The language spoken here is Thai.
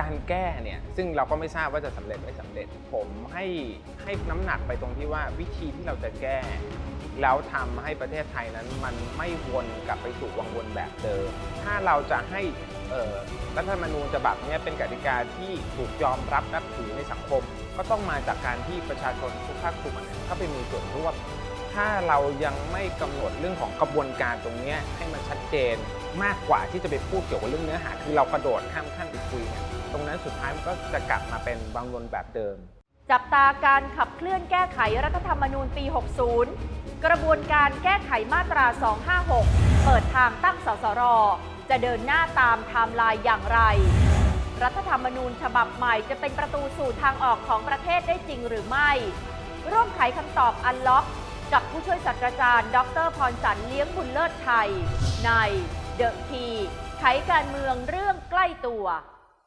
การแก้เนี่ยซึ่งเราก็ไม่ทราบว่าจะสำเร็จไม่สำเร็จ ผมให้ให้น้ำหนักไปตรงที่ว่าวิธีที่เราจะแก้ แล้วทำให้ประเทศไทยนั้นมันไม่วนกลับไปสู่วังวนแบบเดิม ถ้าเราจะให้รัฐธรรมนูญฉบับนี้เป็นกติกาที่ถูกยอมรับนับถือในสังคม ก็ต้องมาจากการที่ประชาชนทุกภาคส่วนเข้าไปมีส่วนร่วม ถ้าเรายังไม่กำหนดเรื่องของกระบวนการตรงนี้ให้มันชัดเจนมากกว่าที่จะไปพูดเกี่ยวกับเรื่องเนื้อหา คือเรากระโดดข้ามขั้นไปคุยเนี่ย ตรงนั้นสุดท้ายมันก็จะกลับมาเป็นบางวนแบบเดิม จับตาการขับเคลื่อนแก้ไขรัฐธรรมนูญปี 60 กระบวนการแก้ไขมาตรา 256 เปิดทางตั้งสสร จะเดินหน้าตามไทม์ไลน์อย่างไร รัฐธรรมนูญฉบับใหม่จะเป็นประตูสู่ทางออกของประเทศได้จริงหรือไม่ ร่วมไขคำตอบอันล็อก กับผู้ช่วยศาสตราจารย์ ดรพรสันเลี้ยงบุญเลิศชัยในเดอะคีไขการเมืองเรื่องใกล้ตัว